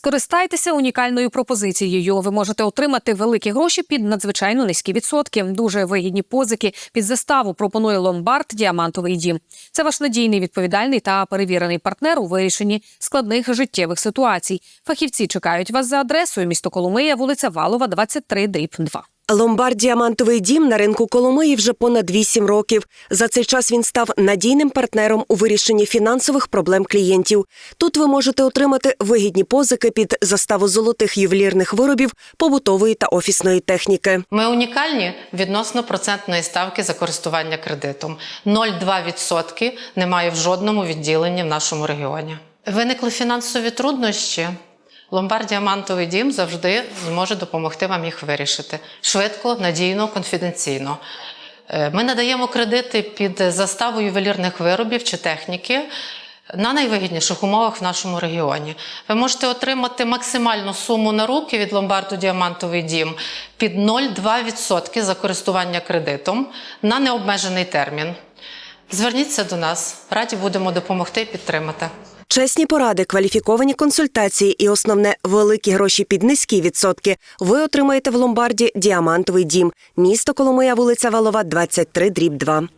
Скористайтеся унікальною пропозицією. Ви можете отримати великі гроші під надзвичайно низькі відсотки. Дуже вигідні позики під заставу пропонує ломбард Діамантовий дім. Це ваш надійний, відповідальний та перевірений партнер у вирішенні складних життєвих ситуацій. Фахівці чекають вас за адресою місто Коломия, вулиця Валова, 23, дріб 2. Ломбард Діамантовий дім на ринку Коломиї вже понад 8 років. За цей час він став надійним партнером у вирішенні фінансових проблем клієнтів. Тут ви можете отримати вигідні позики під заставу золотих ювелірних виробів, побутової та офісної техніки. Ми унікальні відносно процентної ставки за користування кредитом. 0,2% немає в жодному відділенні в нашому регіоні. Виникли фінансові труднощі. Ломбард Діамантовий дім завжди зможе допомогти вам їх вирішити швидко, надійно, конфіденційно. Е, Ми надаємо кредити під заставу ювелірних виробів чи техніки на найвигідніших умовах в нашому регіоні. Ви можете отримати максимальну суму на руки від ломбарду Діамантовий дім під 0,2% за користування кредитом на необмежений термін. Зверніться до нас, раді будемо допомогти і підтримати. Чесні поради, кваліфіковані консультації і основне великі гроші під низькі відсотки. Ви отримаєте в ломбарді Діамантовий дім. Місто Коломия, вулиця Валова, 23, дріб 2.